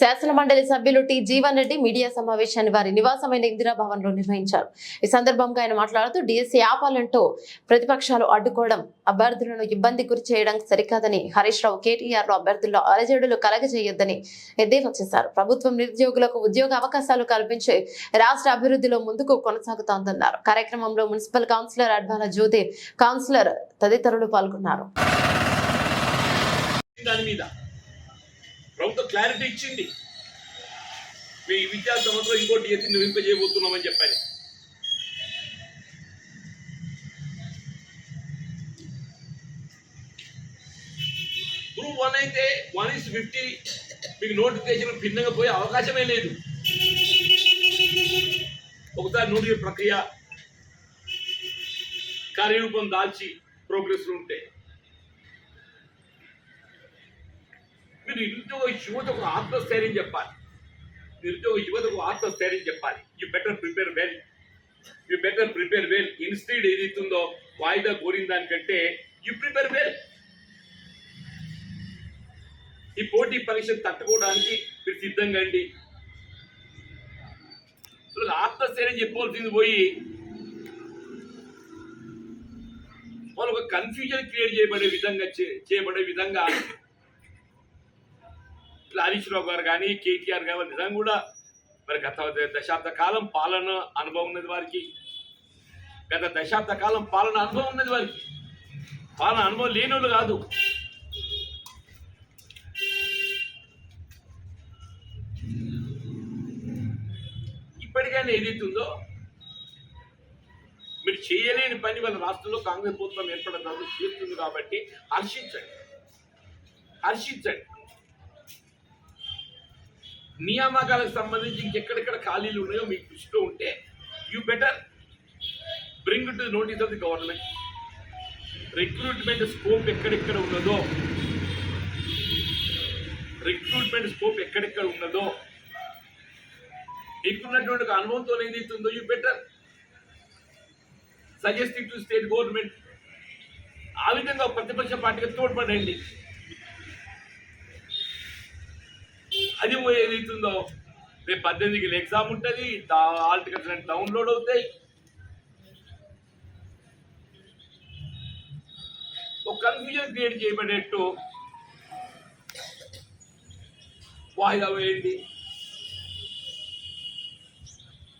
శాసన మండలి సభ్యులు టి జీవన్ రెడ్డి మీడియా సమావేశాన్ని వారి నివాసమైన ఇందిరాభవన్లో నిర్వహించారు. ఈ సందర్భంగా ఆయన మాట్లాడుతూ డిఎస్సీ ఆపాలంటూ ప్రతిపక్షాలు అడ్డుకోవడం అభ్యర్థులను ఇబ్బంది గురి చేయడం సరికాదని హరీష్ రావు కేటీఆర్లో అభ్యర్థుల్లో అలజడులు కలగజేయొద్దని ఎద్దేవా చేశారు. ప్రభుత్వం నిరుద్యోగులకు ఉద్యోగ అవకాశాలు కల్పించి రాష్ట్ర అభివృద్ధిలో ముందుకు కొనసాగుతోందన్నారు. కార్యక్రమంలో municipal councillor Advala Jyothi councillor తదితరులు పాల్గొన్నారు. దాని మీద ప్రభుత్వం క్లారిటీ ఇచ్చింది. మీ విద్యా సంవత్సరం ఇంకోటి ఎత్తి నిర్మింపజేయబోతున్నామని చెప్పాను గ్రూప్ వన్ అయితే వన్ ఇస్ ఫిఫ్టీ మీకు నోటిఫికేషన్ భిన్నంగా పోయే అవకాశమే లేదు. ఒకసారి నోటిఫికేషన్ ప్రక్రియ. కార్యరూపం దాల్చి ప్రోగ్రెస్ ఉంటే. మీరు నిరుద్యోగ యువతకు ఆత్మస్థైర్యం చెప్పాలి. నిరుద్యోగ యువతకు ఆత్మస్థైర్యం చెప్పాలి. You better prepare well you better prepare well institute ఏదైతుందో వాయిదా కోరిన దానికంటే యూ ప్రిపేర్ వెల్ ఈ పోటీ పరీక్షను తట్టుకోవడానికి మీరు సిద్ధంగా అండి ఆత్మస్థైర్యం చెప్పవలసింది పోయి వాళ్ళు ఒక కన్ఫ్యూజన్ క్రియేట్ చేయబడే విధంగా చేయబడే విధంగా ఇట్లా హరీష్ రావు గారు కానీ కేటీఆర్ గారు నిజంగా కూడా మరి గత దశాబ్ద కాలం పాలన అనుభవం ఉన్నది వారికి. గత దశాబ్ద కాలం పాలన అనుభవం ఉన్నది వారికి. పాలన అనుభవం లేని కాదు. ఇప్పటికైనా ఏదైతే ఉందో మీరు చేయలేని పని వాళ్ళ రాష్ట్రంలో కాంగ్రెస్ ప్రభుత్వం ఏర్పడిన చేస్తుంది కాబట్టి హర్షించండి. హర్షించండి. నియామకాలకు సంబంధించి ఇంకెక్కడెక్కడ ఖాళీలు ఉన్నాయో మీకు దృష్టిలో ఉంటే you better bring to notice of the government recruitment scope ఎక్కడెక్కడ ఉన్నదో. రిక్రూట్మెంట్ స్కోప్ ఎక్కడెక్కడ ఉన్నదో. మీకున్నటువంటి ఒక అనుభవంతో ఏదైతుందో you better suggesting to state government ఆ విధంగా ప్రతిపక్ష పార్టీకి తోడ్పడండి. అది ఏదైతుందో? రేపు పద్దెనిమిదికి ఎగ్జామ్ ఉంటుంది ఆల్టికల్ టికెట్స్ డౌన్లోడ్ అవుతాయి. ఒక కన్ఫ్యూజన్ క్రియేట్ చేయబడేట్టు వాయిదా వేయండి.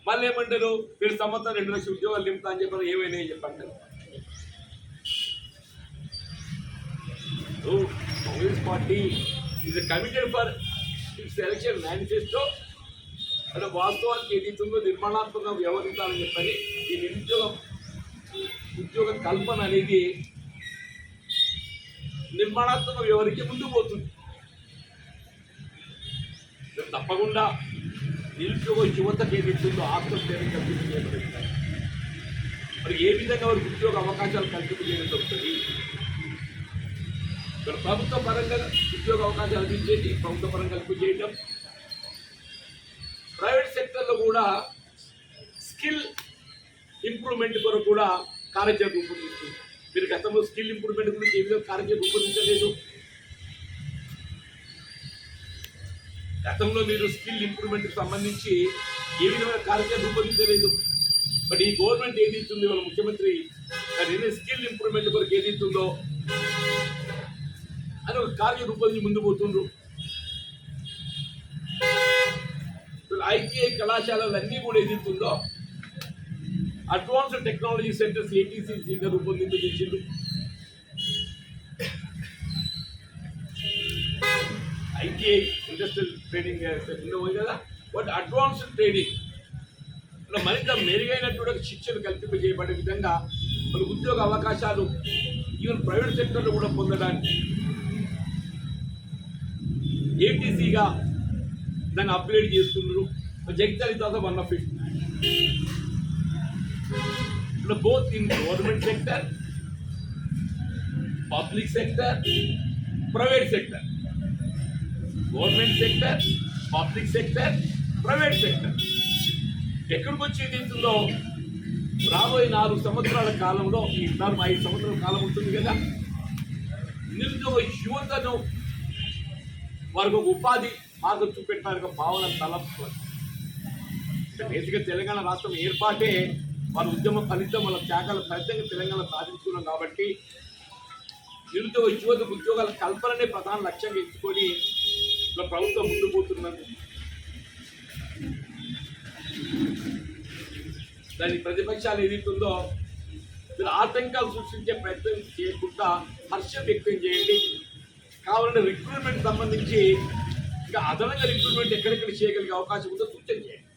మళ్ళీ ఏమంటారు? మీరు సంవత్సరం రెండు లక్షల ఉద్యోగాలు నింపుతా అని చెప్పారు ఏమైనా చెప్పంటారు? Congress party is committed for its election manifesto అలా వాస్తవానికి ఏదైతుందో నిర్మాణాత్మకంగా వ్యవహరించాలని చెప్పని ఈ నిరుద్యోగం ఉద్యోగ కల్పన అనేది నిర్మాణాత్మక వ్యవహరించి ముందుకు పోతుంది. తప్పకుండా నిరుద్యోగ యువతకు ఏదైతుందో ఆత్మస్థైర్యం కల్పించబడుతుంది మరి ఏ విధంగా వారికి ఉద్యోగ అవకాశాలు కల్పించడం జరుగుతుంది ఇక్కడ ప్రభుత్వ పరంగా ఉద్యోగ అవకాశాలు ఇచ్చేది ప్రభుత్వ పరంగా కల్పి చేయటం. ప్రైవేట్ సెక్టర్లో కూడా స్కిల్ ఇంప్రూవ్మెంట్ కొరకు కూడా కార్యచరణ రూపొందిస్తుంది. మీరు గతంలో స్కిల్ ఇంప్రూవ్మెంట్ గురించి ఏ విధంగా కార్యచరణ రూపొందించలేదు. గతంలో మీరు స్కిల్ ఇంప్రూవ్మెంట్కి సంబంధించి ఏ విధమైన కార్యక్రమం రూపొందించలేదు. బట్ ఈ గవర్నమెంట్ ఏది ఇస్తుంది వాళ్ళ ముఖ్యమంత్రి దాని స్కిల్ ఇంప్రూవ్మెంట్ కొరకు ఏది ఇస్తుందో అని ఒక కార్య రూపొందించి ముందు పోతుండ్రు. ఐటీఐ కళాశాలలు అన్ని కూడా ఎదుగుతుందో అడ్వాన్స్డ్ టెక్నాలజీ సెంటర్స్ ఏటీసీసీగా రూపొందించేసిండు ఐటీఐ ఇండస్ట్రియల్ ట్రైనింగ్ ఉండబోయి కదా బట్ అడ్వాన్స్డ్ ట్రైనింగ్ మరింత మెరుగైనటువంటి శిక్షణ కల్పింపజేయబడే విధంగా మన ఉద్యోగ అవకాశాలు ఈవెన్ ప్రైవేట్ సెక్టర్లో కూడా పొందడానికి ఏటీసీగా దాన్ని అప్గ్రేడ్ చేస్తున్నారు. Jagtial is one of it both in government sector public sector private sector government sector public sector private sector ఎక్కడికి వచ్చి తీస్తుందో రాబోయే నాలుగు సంవత్సరాల కాలంలో ఈ నాలుగు ఐదు సంవత్సరాల కాలం ఉంటుంది కదా. నిరుద్యోగ యువతను వారికి ఒక ఉపాధి మార్గం చూపెట్టారు భావన తలపు బేసిక్గా తెలంగాణ రాష్ట్రం ఏర్పాటే వాళ్ళ ఉద్యమ ఫలితం వాళ్ళ త్యాగాల ఫలితంగా తెలంగాణ సాధించుకున్నాం కాబట్టి నిరుద్యోగ యువతకు ఉద్యోగాల కల్పననే ప్రధాన లక్ష్యంగా ఎంచుకొని ఇలా ప్రభుత్వం ముందు పోతున్నది. దాని ప్రతిపక్షాలు ఏదైతుందో మీరు ఆటంకాలు సృష్టించే ప్రయత్నం చేయకుండా హర్షం వ్యక్తం చేయండి. కావాలంటే రిక్రూట్మెంట్ సంబంధించి ఇంకా అదనంగా రిక్రూట్మెంట్ ఎక్కడెక్కడ చేయగలిగే అవకాశం ఉందో సూచన చేయండి.